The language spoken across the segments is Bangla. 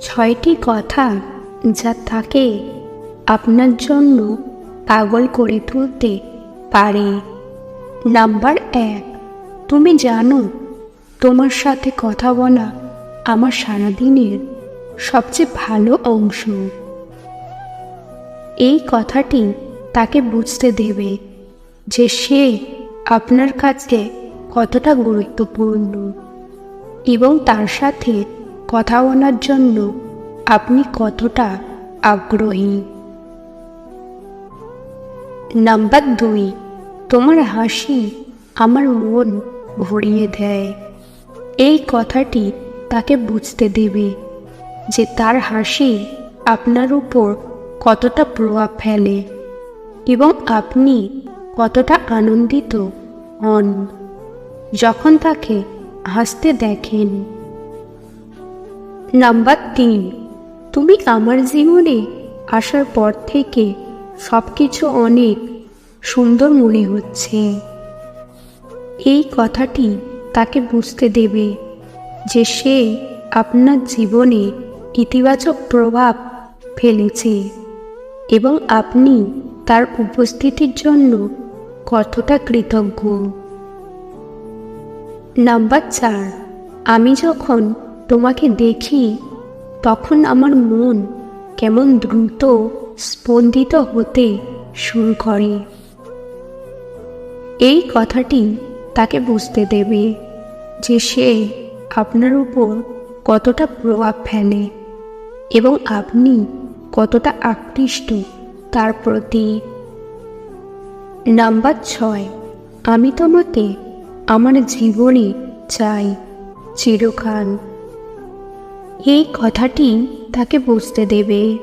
ছয়টি কথা যা তাকে আপনার জন্য পাগল করে তুলতে পারে। নাম্বার এক, তুমি জানো তোমার সাথে কথা বলা আমার সারাদিনের সবচেয়ে ভালো অংশ। এই কথাটি তাকে বুঝতে দেবে যে সে আপনার কাছে কতটা গুরুত্বপূর্ণ এবং তার সাথে কথা বলার জন্য আপনি কতটা আগ্রহী? নাম্বার দুই, তোমার হাসি আমার মন ভরিয়ে দেয়। এই কথাটি তাকে বুঝতে দেবে যে তার হাসি আপনার উপর কতটা প্রভাব ফেলে এবং আপনি কতটা আনন্দিত হন। যখন তাকে হাসতে দেখেন নাম্বার তিন, তুমি আমার জীবনে আসার পর থেকে সব কিছু অনেক সুন্দর মনে হচ্ছে। এই কথাটি তাকে বুঝতে দেবে যে সে আপনার জীবনে ইতিবাচক প্রভাব ফেলেছে এবং আপনি তার উপস্থিতির জন্য কতটা কৃতজ্ঞ। নাম্বার চার, আমি যখন তোমাকে দেখি, তখন আমার মন কেমন দ্রুত স্পন্দিত হতে শুরু করে। এই কথাটি তাকে বুঝতে দেবে যে সে আপনার উপর কতটা প্রভাব ফেলে এবং আপনি কতটা আকৃষ্ট তার প্রতি। নাম্বার ছয়, আমি তোমাকে আমার জীবনে চাই চিরকাল। এই কথাটি তাকে বুঝতে দেবে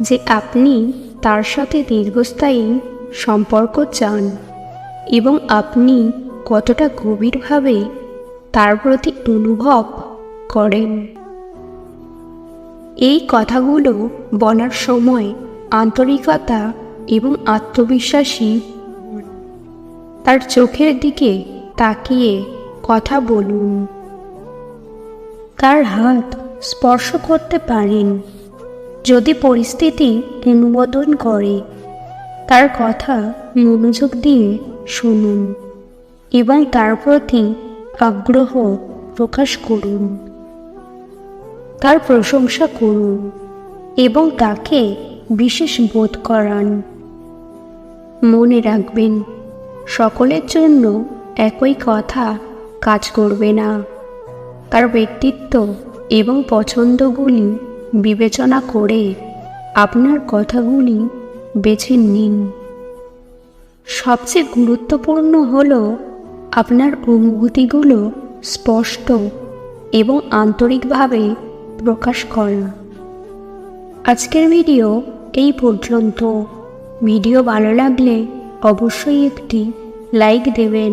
যে আপনি তার সাথে দীর্ঘস্থায়ী সম্পর্ক চান এবং আপনি কতটা গভীরভাবে তার প্রতি অনুভব করেন। এই কথাগুলো বলার সময় আন্তরিকতা এবং আত্মবিশ্বাসী তার চোখের দিকে তাকিয়ে কথা বলুন। তার হাত স্পর্শ করতে পারেন। যদি পরিস্থিতি অনুমোদন করে, তার কথা মনোযোগ দিয়ে শুনুন এবং তার প্রতি আগ্রহ প্রকাশ করুন। তার প্রশংসা করুন এবং তাকে বিশেষ বোধ করান। মনে রাখবেন, সকলের জন্য একই কথা কাজ করবে না। তার ব্যক্তিত্ব এবং পছন্দগুলি বিবেচনা করে আপনার কথাগুলি বেছে নিন। সবচেয়ে গুরুত্বপূর্ণ হল আপনার অনুভূতিগুলো স্পষ্ট এবং আন্তরিকভাবে প্রকাশ করা। আজকের ভিডিও এই পর্যন্ত। ভিডিও ভালো লাগলে অবশ্যই একটি লাইক দেবেন।